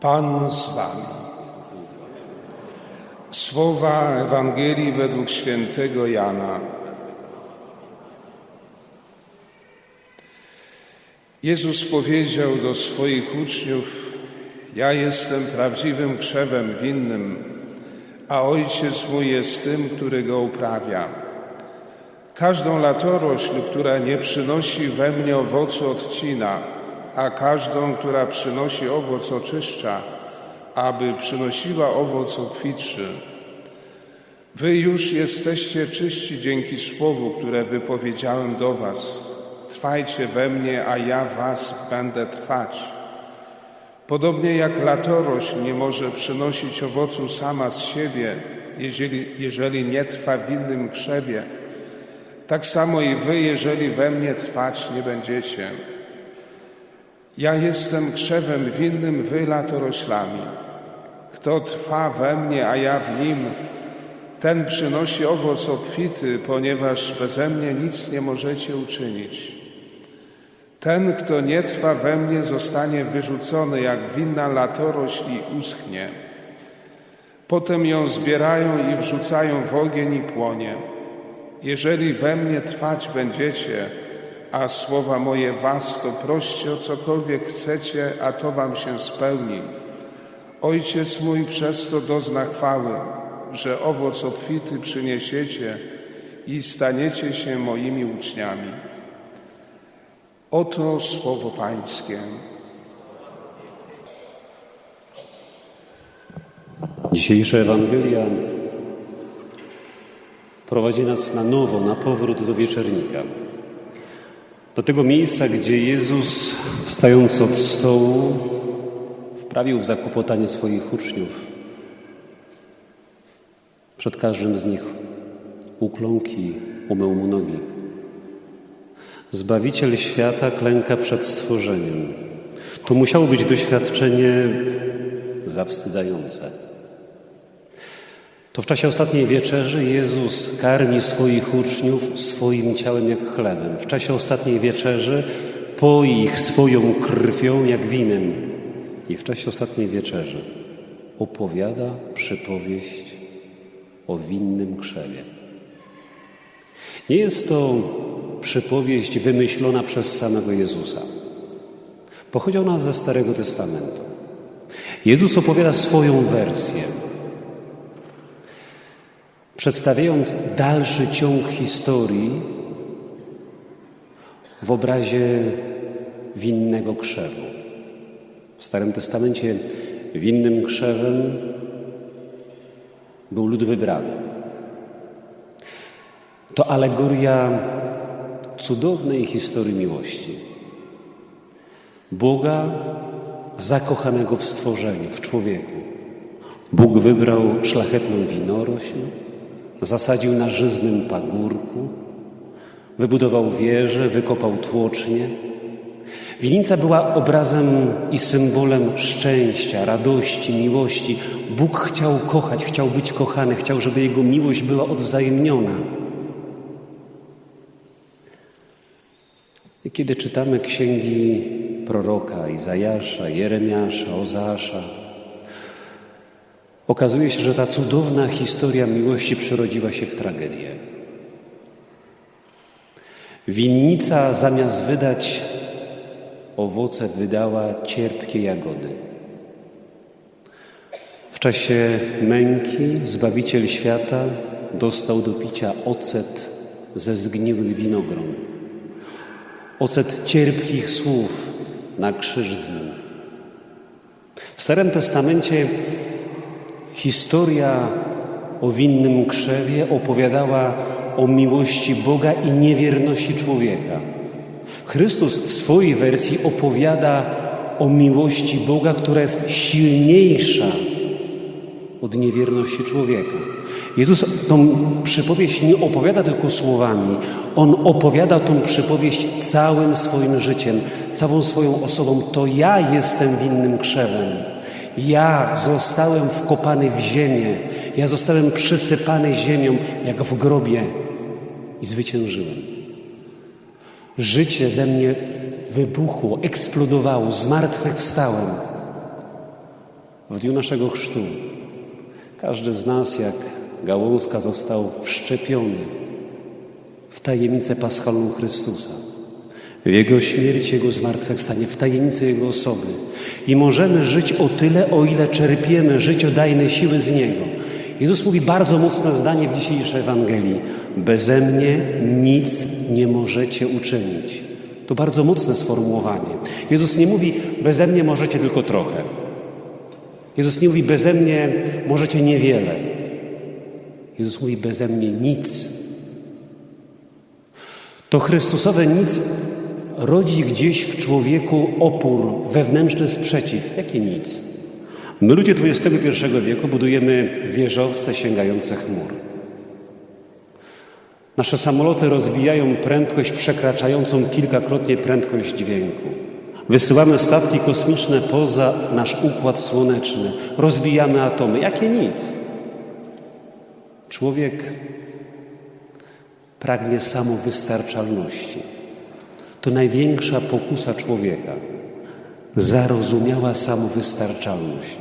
Pan z wami. Słowa Ewangelii według świętego Jana. Jezus powiedział do swoich uczniów: Ja jestem prawdziwym krzewem winnym, a ojciec mój jest tym, który go uprawia. Każdą latorośl, która nie przynosi we mnie owocu, odcina, a każdą, która przynosi owoc, oczyszcza, aby przynosiła owoc obfitszy. Wy już jesteście czyści dzięki słowu, które wypowiedziałem do Was. Trwajcie we mnie, a ja Was będę trwać. Podobnie jak latorośl nie może przynosić owocu sama z siebie, jeżeli, jeżeli nie trwa w innym krzewie, tak samo i wy, jeżeli we mnie trwać nie będziecie. Ja jestem krzewem winnym, wy latoroślami. Kto trwa we mnie, a ja w nim, ten przynosi owoc obfity, ponieważ beze mnie nic nie możecie uczynić. Ten, kto nie trwa we mnie, zostanie wyrzucony jak winna latorośl i uschnie. Potem ją zbierają i wrzucają w ogień i płonie. Jeżeli we mnie trwać będziecie, a słowa moje was, to proście o cokolwiek chcecie, a to wam się spełni. Ojciec mój przez to dozna chwały, że owoc obfity przyniesiecie i staniecie się moimi uczniami. Oto słowo Pańskie. Dzisiejsza Ewangelia prowadzi nas na nowo, na powrót do wieczernika. Do tego miejsca, gdzie Jezus, wstając od stołu, wprawił w zakłopotanie swoich uczniów. Przed każdym z nich ukląkł i umył mu nogi. Zbawiciel świata klęka przed stworzeniem. To musiało być doświadczenie zawstydzające. To w czasie ostatniej wieczerzy Jezus karmi swoich uczniów swoim ciałem jak chlebem. W czasie ostatniej wieczerzy poi ich swoją krwią jak winem. I w czasie ostatniej wieczerzy opowiada przypowieść o winnym krzewie. Nie jest to przypowieść wymyślona przez samego Jezusa. Pochodzi ona ze Starego Testamentu. Jezus opowiada swoją wersję, przedstawiając dalszy ciąg historii w obrazie winnego krzewu. W Starym Testamencie winnym krzewem był lud wybrany. To alegoria cudownej historii miłości. Boga zakochanego w stworzeniu, w człowieku. Bóg wybrał szlachetną winorośl, zasadził na żyznym pagórku, wybudował wieże, wykopał tłocznie. Winica była obrazem i symbolem szczęścia, radości, miłości. Bóg chciał kochać, chciał być kochany, chciał, żeby jego miłość była odwzajemniona. I kiedy czytamy księgi proroka Izajasza, Jeremiasza, Ozeasza, okazuje się, że ta cudowna historia miłości przerodziła się w tragedię. Winnica zamiast wydać owoce, wydała cierpkie jagody. W czasie męki Zbawiciel świata dostał do picia ocet ze zgniłych winogron. Ocet cierpkich słów na krzyż z nim. W Starym Testamencie historia o winnym krzewie opowiadała o miłości Boga i niewierności człowieka. Chrystus w swojej wersji opowiada o miłości Boga, która jest silniejsza od niewierności człowieka. Jezus tą przypowieść nie opowiada tylko słowami, on opowiada tą przypowieść całym swoim życiem, całą swoją osobą. To ja jestem winnym krzewem. Ja zostałem wkopany w ziemię, ja zostałem przysypany ziemią jak w grobie i zwyciężyłem. Życie ze mnie wybuchło, eksplodowało, zmartwychwstałem. w dniu naszego chrztu, każdy z nas, jak gałązka, został wszczepiony w tajemnicę paschalną Chrystusa, w Jego śmierci, Jego zmartwychwstanie, w tajemnicę Jego osoby. I możemy żyć o tyle, o ile czerpiemy życiodajne siły z Niego. Jezus mówi bardzo mocne zdanie w dzisiejszej Ewangelii. Beze mnie nic nie możecie uczynić. To bardzo mocne sformułowanie. Jezus nie mówi, beze mnie możecie tylko trochę. Jezus nie mówi, beze mnie możecie niewiele. Jezus mówi, beze mnie nic. To Chrystusowe nic rodzi gdzieś w człowieku opór, wewnętrzny sprzeciw. Jakie nic? My, ludzie XXI wieku, budujemy wieżowce sięgające chmur. Nasze samoloty rozwijają prędkość przekraczającą kilkakrotnie prędkość dźwięku. Wysyłamy statki kosmiczne poza nasz układ słoneczny. Rozbijamy atomy. Jakie nic? Człowiek pragnie samowystarczalności. To największa pokusa człowieka. Zarozumiała samowystarczalność.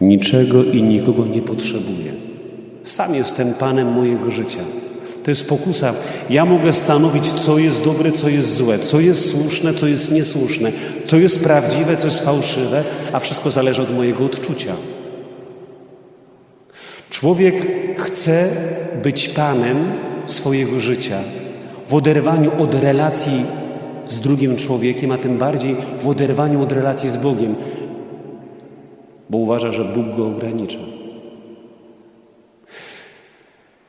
Niczego i nikogo nie potrzebuję. Sam jestem Panem mojego życia. To jest pokusa. Ja mogę stanowić, co jest dobre, co jest złe, co jest słuszne, co jest niesłuszne, co jest prawdziwe, co jest fałszywe, a wszystko zależy od mojego odczucia. Człowiek chce być Panem swojego życia w oderwaniu od relacji z drugim człowiekiem, a tym bardziej w oderwaniu od relacji z Bogiem, bo uważa, że Bóg go ogranicza.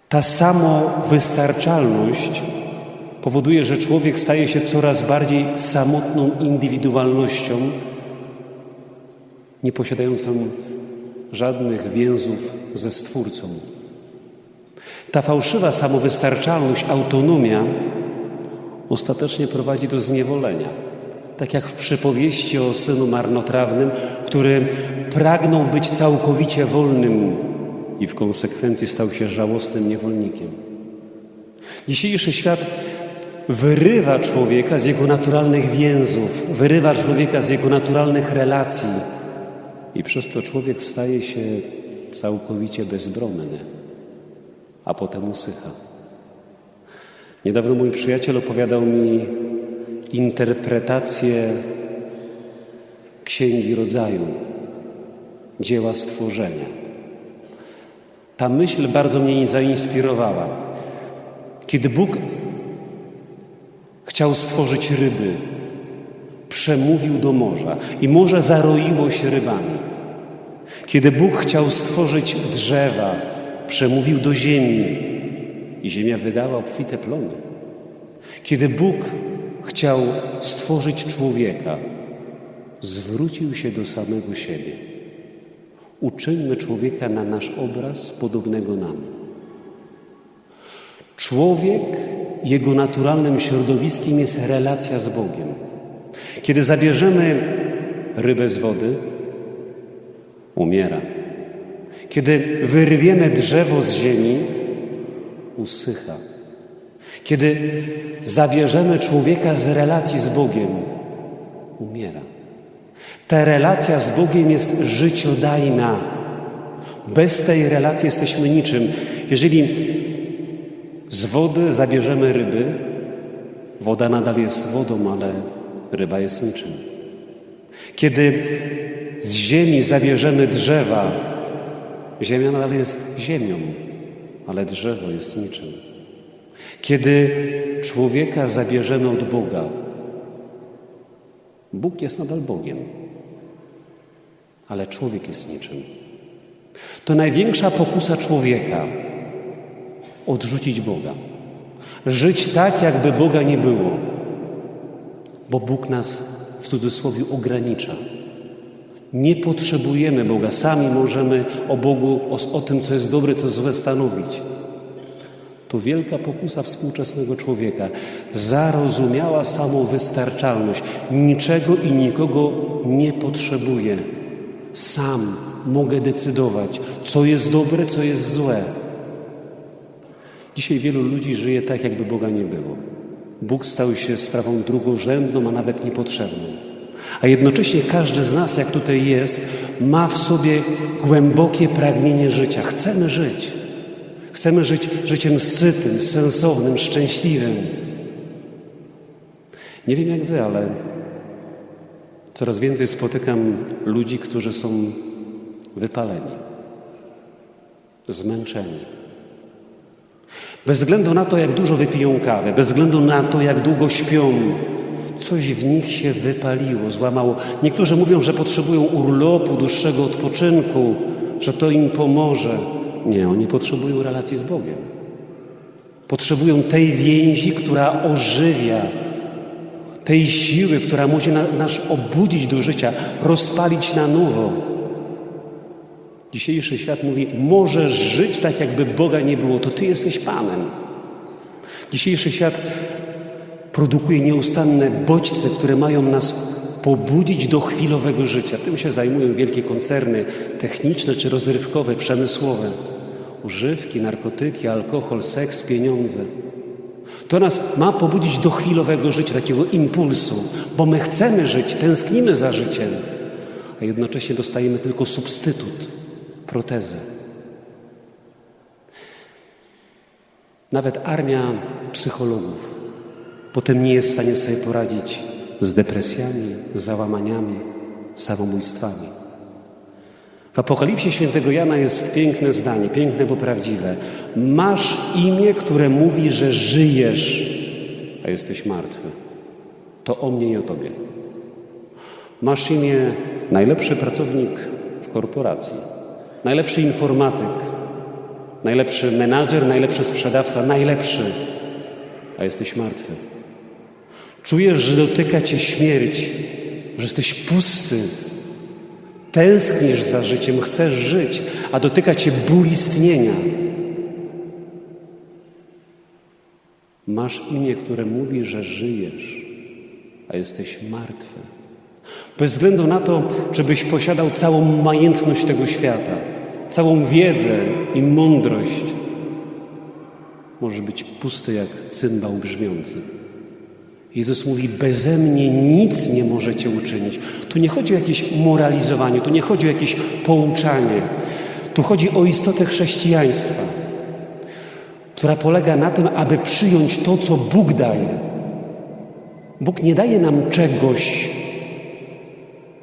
Ta samowystarczalność powoduje, że człowiek staje się coraz bardziej samotną indywidualnością, nie posiadającą żadnych więzów ze Stwórcą. Ta fałszywa samowystarczalność, autonomia ostatecznie prowadzi do zniewolenia. Tak jak w przypowieści o synu marnotrawnym, który pragnął być całkowicie wolnym i w konsekwencji stał się żałosnym niewolnikiem. Dzisiejszy świat wyrywa człowieka z jego naturalnych więzów, wyrywa człowieka z jego naturalnych relacji i przez to człowiek staje się całkowicie bezbronny, a potem usycha. Niedawno mój przyjaciel opowiadał mi interpretację Księgi Rodzaju, dzieła stworzenia. Ta myśl bardzo mnie zainspirowała. Kiedy Bóg chciał stworzyć ryby, przemówił do morza i morze zaroiło się rybami. Kiedy Bóg chciał stworzyć drzewa, przemówił do ziemi i ziemia wydała obfite plony. Kiedy Bóg chciał stworzyć człowieka, zwrócił się do samego siebie. Uczyńmy człowieka na nasz obraz, podobnego nam. Człowiek, jego naturalnym środowiskiem jest relacja z Bogiem. Kiedy zabierzemy rybę z wody, umiera. Kiedy wyrwiemy drzewo z ziemi, usycha. Kiedy zabierzemy człowieka z relacji z Bogiem, umiera. Ta relacja z Bogiem jest życiodajna. Bez tej relacji jesteśmy niczym. Jeżeli z wody zabierzemy ryby, woda nadal jest wodą, ale ryba jest niczym. Kiedy z ziemi zabierzemy drzewa, ziemia nadal jest ziemią, ale drzewo jest niczym. Kiedy człowieka zabierzemy od Boga, Bóg jest nadal Bogiem, ale człowiek jest niczym. To największa pokusa człowieka odrzucić Boga. Żyć tak, jakby Boga nie było, bo Bóg nas w cudzysłowie ogranicza. Nie potrzebujemy Boga, sami możemy o Bogu, o, o tym, co jest dobre, co złe, stanowić. To wielka pokusa współczesnego człowieka. Zarozumiała samowystarczalność. Niczego i nikogo nie potrzebuję. Sam mogę decydować, co jest dobre, co jest złe. Dzisiaj wielu ludzi żyje tak, jakby Boga nie było. Bóg stał się sprawą drugorzędną, a nawet niepotrzebną. A jednocześnie każdy z nas, jak tutaj jest, ma w sobie głębokie pragnienie życia. Chcemy żyć. Chcemy żyć życiem sytym, sensownym, szczęśliwym. Nie wiem jak wy, ale coraz więcej spotykam ludzi, którzy są wypaleni, zmęczeni. Bez względu na to, jak dużo wypiją kawę, bez względu na to, jak długo śpią, coś w nich się wypaliło, złamało. Niektórzy mówią, że potrzebują urlopu, dłuższego odpoczynku, że to im pomoże. Nie, oni potrzebują relacji z Bogiem. Potrzebują tej więzi, która ożywia, tej siły, która może na, nas obudzić do życia, rozpalić na nowo. Dzisiejszy świat mówi: Możesz żyć tak, jakby Boga nie było, to Ty jesteś Panem. Dzisiejszy świat produkuje nieustanne bodźce, które mają nas pobudzić do chwilowego życia. Tym się zajmują wielkie koncerny techniczne czy rozrywkowe, przemysłowe. Używki, narkotyki, alkohol, seks, pieniądze. To nas ma pobudzić do chwilowego życia, takiego impulsu, bo my chcemy żyć, tęsknimy za życiem, a jednocześnie dostajemy tylko substytut, protezę. Nawet armia psychologów potem nie jest w stanie sobie poradzić z depresjami, z załamaniami, samobójstwami. W Apokalipsie świętego Jana jest piękne zdanie, piękne, bo prawdziwe. Masz imię, które mówi, że żyjesz, a jesteś martwy. To o mnie i o tobie. Masz imię najlepszy pracownik w korporacji, najlepszy informatyk, najlepszy menadżer, najlepszy sprzedawca, najlepszy, a jesteś martwy. Czujesz, że dotyka cię śmierć, że jesteś pusty, tęsknisz za życiem, chcesz żyć, a dotyka cię ból istnienia. Masz imię, które mówi, że żyjesz, a jesteś martwy. Bez względu na to, żebyś posiadał całą majętność tego świata, całą wiedzę i mądrość, może być pusty jak cymbał brzmiący. Jezus mówi: Beze mnie nic nie możecie uczynić. Tu nie chodzi o jakieś moralizowanie, tu nie chodzi o jakieś pouczanie. Tu chodzi o istotę chrześcijaństwa, która polega na tym, aby przyjąć to, co Bóg daje. Bóg nie daje nam czegoś,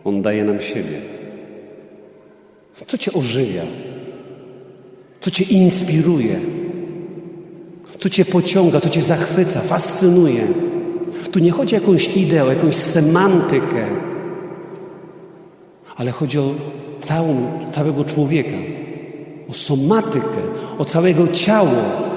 On daje nam siebie. Co Cię ożywia? Co Cię inspiruje? Co Cię pociąga, co Cię zachwyca, fascynuje? Tu nie chodzi o jakąś ideę, o jakąś semantykę, ale chodzi o całą, całego człowieka, o somatykę, o całego ciało.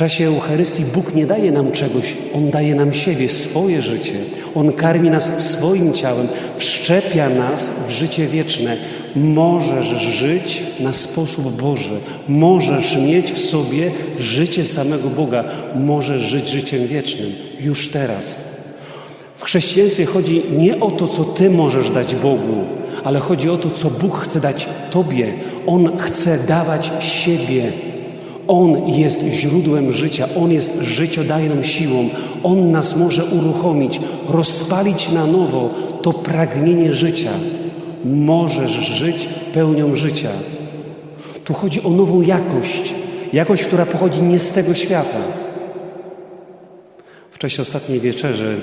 Czasie Eucharystii Bóg nie daje nam czegoś, On daje nam siebie, swoje życie. On karmi nas swoim ciałem, wszczepia nas w życie wieczne. Możesz żyć na sposób Boży, możesz mieć w sobie życie samego Boga, możesz żyć życiem wiecznym już teraz. W chrześcijaństwie chodzi nie o to, co Ty możesz dać Bogu, ale chodzi o to, co Bóg chce dać Tobie. On chce dawać siebie. On jest źródłem życia, On jest życiodajną siłą. On nas może uruchomić, rozpalić na nowo to pragnienie życia. Możesz żyć pełnią życia. Tu chodzi o nową jakość, jakość, która pochodzi nie z tego świata. W czasie ostatniej wieczerzy,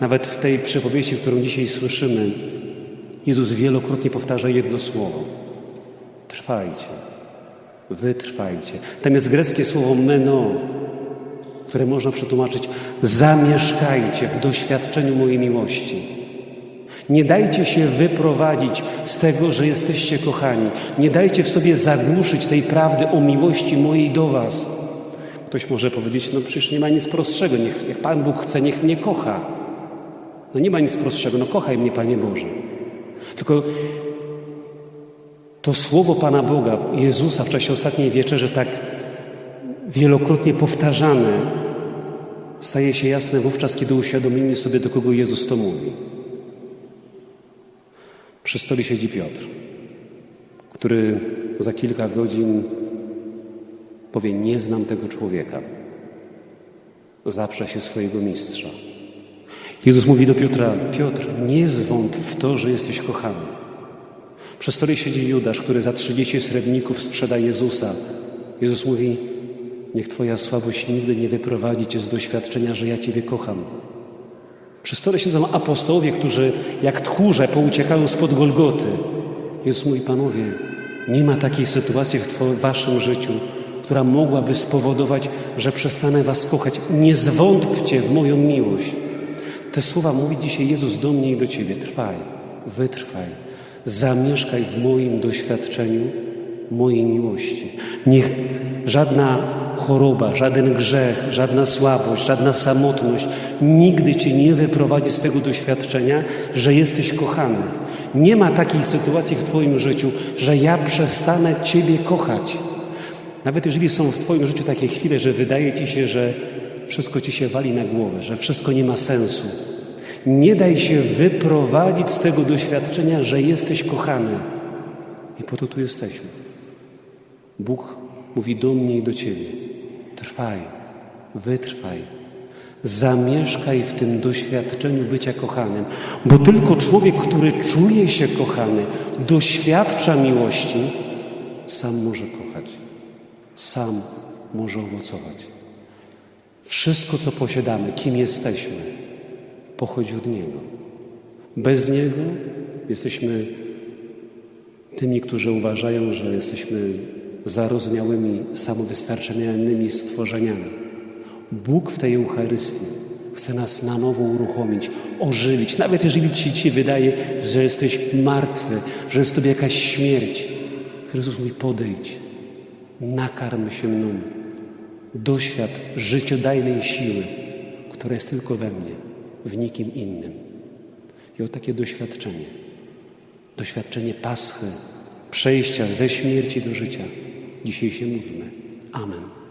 nawet w tej przypowieści, którą dzisiaj słyszymy, Jezus wielokrotnie powtarza jedno słowo: Trwajcie. Wytrwajcie. Tam jest greckie słowo meno, które można przetłumaczyć zamieszkajcie w doświadczeniu mojej miłości. Nie dajcie się wyprowadzić z tego, że jesteście kochani. Nie dajcie w sobie zagłuszyć tej prawdy o miłości mojej do was. Ktoś może powiedzieć, no przecież nie ma nic prostszego. Niech, niech Pan Bóg chce, niech mnie kocha. No nie ma nic prostszego. No kochaj mnie, Panie Boże. Tylko to słowo Pana Boga, Jezusa w czasie ostatniej wieczerzy, tak wielokrotnie powtarzane, staje się jasne wówczas, kiedy uświadomimy sobie, do kogo Jezus to mówi. Przy stole siedzi Piotr, który za kilka godzin powie: Nie znam tego człowieka. Zaprze się swojego mistrza. Jezus mówi do Piotra: Piotr, nie zwątp w to, że jesteś kochany. Przy stole siedzi Judasz, który za 30 srebrników sprzeda Jezusa. Jezus mówi: Niech Twoja słabość nigdy nie wyprowadzi Cię z doświadczenia, że ja Ciebie kocham. Przy stole siedzą apostołowie, którzy jak tchórze pouciekają spod Golgoty. Jezus mówi: Panowie, nie ma takiej sytuacji w two- waszym życiu, która mogłaby spowodować, że przestanę was kochać. Nie zwątpcie w moją miłość. Te słowa mówi dzisiaj Jezus do mnie i do ciebie. Trwaj, wytrwaj, zamieszkaj w moim doświadczeniu, mojej miłości. Niech żadna choroba, żaden grzech, żadna słabość, żadna samotność nigdy cię nie wyprowadzi z tego doświadczenia, że jesteś kochany. Nie ma takiej sytuacji w Twoim życiu, że ja przestanę Ciebie kochać. Nawet jeżeli są w Twoim życiu takie chwile, że wydaje Ci się, że wszystko Ci się wali na głowę, że wszystko nie ma sensu. Nie daj się wyprowadzić z tego doświadczenia, że jesteś kochany. I po to tu jesteśmy. Bóg mówi do mnie i do Ciebie. Trwaj, wytrwaj. Zamieszkaj w tym doświadczeniu bycia kochanym, bo tylko człowiek, który czuje się kochany, doświadcza miłości, sam może kochać, sam może owocować. Wszystko, co posiadamy, kim jesteśmy, pochodzi od Niego. Bez Niego jesteśmy tymi, którzy uważają, że jesteśmy zarozumiałymi, samowystarczalnymi stworzeniami. Bóg w tej Eucharystii chce nas na nowo uruchomić, ożywić. Nawet jeżeli ci ci wydaje, że jesteś martwy, że jest tobie jakaś śmierć. Chrystus mówi: podejdź, nakarm się mną. Doświad życiodajnej siły, która jest tylko we mnie, w nikim innym. I o takie doświadczenie, doświadczenie Paschy, przejścia ze śmierci do życia, dzisiaj się módlmy. Amen.